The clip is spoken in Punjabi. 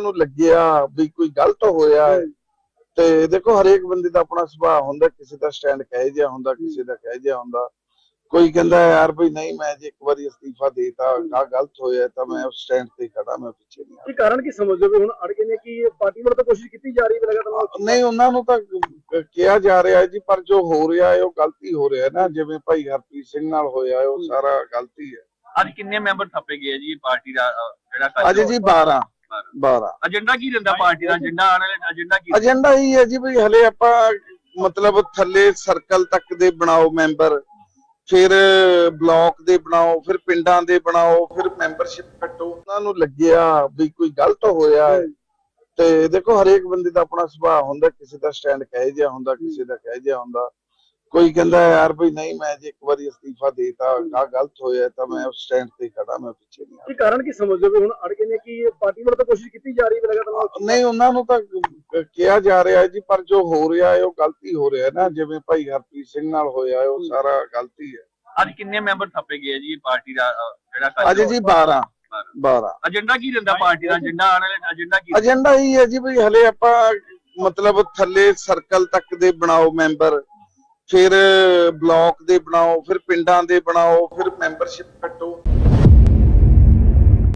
ਉਹਨਾਂ ਨੂੰ ਲੱਗਿਆ ਵੀ ਕੋਈ ਗਲਤ ਹੋਇਆ ਹੈ। ਤੇ ਦੇਖੋ ਹਰੇਕ ਬੰਦੇ ਦਾ ਆਪਣਾ ਸੁਭਾਅ ਹੁੰਦਾ ਕਿਸੇ ਦਾ ਸਟੈਂਡ ਕਹੇ ਜਿਹਾ ਹੁੰਦਾ ਕਿਸੇ ਦਾ ਕਹੇ ਜਿਹਾ ਹੁੰਦਾ। ਕੋਈ ਕਹਿੰਦਾ ਯਾਰ ਵੀ ਨਹੀਂ ਮੈਂ ਜੇ ਇੱਕ ਵਾਰੀ ਅਸਤੀਫਾ ਦੇਤਾ ਆ ਗਲਤ ਹੋਇਆ ਤਾਂ ਮੈਂ ਉਸ ਸਟੈਂਡ ਤੇ ਖੜਾ ਮੈਂ ਪਿੱਛੇ ਨਹੀਂ ਕੀ ਕਾਰਨ ਕੀ ਸਮਝਦੇ ਹੋ ਵੀ ਹੁਣ ਅੜ ਗਏ ਨੇ ਕਿ ਪਾਰਟੀ ਵੱਲੋਂ ਤਾਂ ਕੋਸ਼ਿਸ਼ ਕੀਤੀ ਜਾ ਰਹੀ ਹੈ ਲਗਾਤਾਰ? ਨਹੀਂ ਉਹਨਾਂ ਨੂੰ ਤਾਂ ਕਿਹਾ ਜਾ ਰਿਹਾ ਹੈ ਜੀ ਪਰ ਜੋ ਹੋ ਰਿਹਾ ਹੈ ਉਹ ਗਲਤੀ ਹੋ ਰਿਹਾ ਹੈ ਨਾ। ਜਿਵੇਂ ਭਾਈ ਹਰਪ੍ਰੀਤ ਸਿੰਘ ਨਾਲ ਹੋਇਆ ਉਹ ਸਾਰਾ ਗਲਤੀ ਹੈ ਅੱਜ ਕਿੰਨੇ ਮੈਂਬਰ ਥੱਪੇ ਗਏ ਜੀ ਪਾਰਟੀ ਦਾ ਜਿਹੜਾ ਅੱਜ ਜੀ 12 12 ਏਜੰਡਾ ਕੀ ਰਹਿੰਦਾ ਪਾਰਟੀ ਦਾ? ਏਜੰਡਾ ਆਉਣ ਵਾਲੇ ਏਜੰਡਾ ਕੀ ਏਜੰਡਾ ਹੀ ਹੈ ਜੀ ਵੀ ਹਲੇ ਆਪਾਂ ਮਤਲਬ ਥੱਲੇ ਸਰਕਲ ਤੱਕ ਦੇ ਬਣਾਓ ਮੈਂਬਰ ਫਿਰ ਬਲਾਕ ਦੇ ਬਣਾਓ ਫਿਰ ਪਿੰਡਾਂ ਦੇ ਬਣਾਓ ਫਿਰ ਮੈਂਬਰਸ਼ਿਪ ਕੱਟੋ। ਉਹਨਾਂ ਨੂੰ ਲੱਗਿਆ ਵੀ ਕੋਈ ਗਲਤ ਹੋਇਆ। ਹੈ। ਤੇ ਦੇਖੋ ਹਰੇਕ ਬੰਦੇ ਦਾ ਆਪਣਾ ਸੁਭਾਅ ਹੁੰਦਾ ਕਿਸੇ ਦਾ ਸਟੈਂਡ ਕਹੇ ਜਿਹਾ ਹੁੰਦਾ ਕਿਸੇ ਦਾ ਕਹੇ ਜਿਹਾ ਹੁੰਦਾ। ਕੋਈ ਕਹਿੰਦਾ ਯਾਰ ਵੀ ਨਹੀਂ ਮੈਂ ਜੇ ਇੱਕ ਵਾਰੀ ਅਸਤੀਫਾ ਦੇਤਾ ਆ ਗਲਤ ਹੋਇਆ ਤਾਂ ਮੈਂ ਉਸ ਸਟੈਂਡ ਤੇ ਖੜਾ ਮੈਂ ਪਿੱਛੇ ਨਹੀਂ ਕੀ ਕਾਰਨ ਕੀ ਸਮਝਦੇ ਹੋ? ਹੁਣ ਅੜ ਗਏ ਨੇ ਕਿ ਪਾਰਟੀ ਵੱਲੋਂ ਤਾਂ ਕੋਸ਼ਿਸ਼ ਕੀਤੀ ਜਾ ਰਹੀ ਹੈ ਲਗਾਤਾਰ? ਨਹੀਂ ਉਹਨਾਂ ਨੂੰ ਤਾਂ ਕਿਹਾ ਜਾ ਰਿਹਾ ਹੈ ਜੀ ਪਰ ਜੋ ਹੋ ਰਿਹਾ ਹੈ ਉਹ ਗਲਤੀ ਹੋ ਰਿਹਾ ਹੈ ਨਾ। ਜਿਵੇਂ ਭਾਈ ਹਰਪ੍ਰੀਤ ਸਿੰਘ ਨਾਲ ਹੋਇਆ ਹੈ ਉਹ ਸਾਰਾ ਗਲਤੀ ਹੈ ਅੱਜ ਕਿੰਨੇ ਮੈਂਬਰ ਥੱਪੇ ਗਏ ਜੀ ਪਾਰਟੀ ਦਾ ਜਿਹੜਾ ਅੱਜ ਜੀ 12 12 ਏਜੰਡਾ ਕੀ ਰਹਿੰਦਾ ਪਾਰਟੀ ਦਾ? ਏਜੰਡਾ ਆਉਣ ਵਾਲੇ ਏਜੰਡਾ ਕੀ ਏਜੰਡਾ ਹੀ ਹੈ ਜੀ ਵੀ ਹਲੇ ਆਪਾਂ ਮਤਲਬ ਥੱਲੇ ਸਰਕਲ ਤੱਕ ਦੇ ਬਣਾਓ ਮੈਂਬਰ। ਫਿਰ ਬਲਾਕ ਦੇ ਬਣਾਓ ਫਿਰ ਪਿੰਡਾਂ ਦੇ ਬਣਾਓ ਫਿਰ ਮੈਂਬਰਸ਼ਿਪ